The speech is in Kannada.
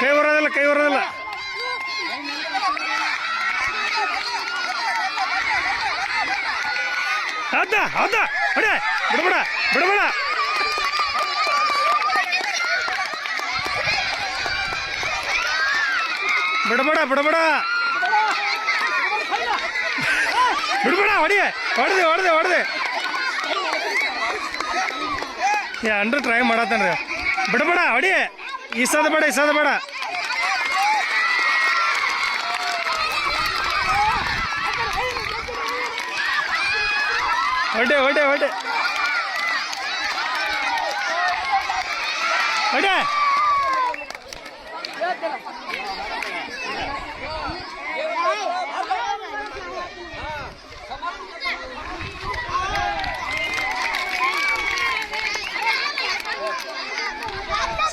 ಕೈ ಬರೋದಿಲ್ಲ ಕೈ ಬರೋದಿಲ್ಲ ಹೌದಾ ಹೌದಾ ಬಿಡ ಬಿಡಬೇಡ ಬಿಡಬೇಡ ಬಿಡಬೇಡ ಬಿಡಬೇಡ ಬಿಡಬೇಡ ಹೊಡಿ ಹೊಡೆದೆ ಹೊಡೆದೆ ಹೊಡೆದೆ ಏ ಅಂಡ್ರೆ ಟ್ರೈ ಮಾಡತ್ತೇನ್ರಿ ಬಿಡಬೇಡ ಹೊಡಿ ಇಸದ ಬೇಡ ಇಸದ ಬೇಡ ಹೊಡೆ ಹೊಡೆ ಹೊಡೆ ಹೊಡೆ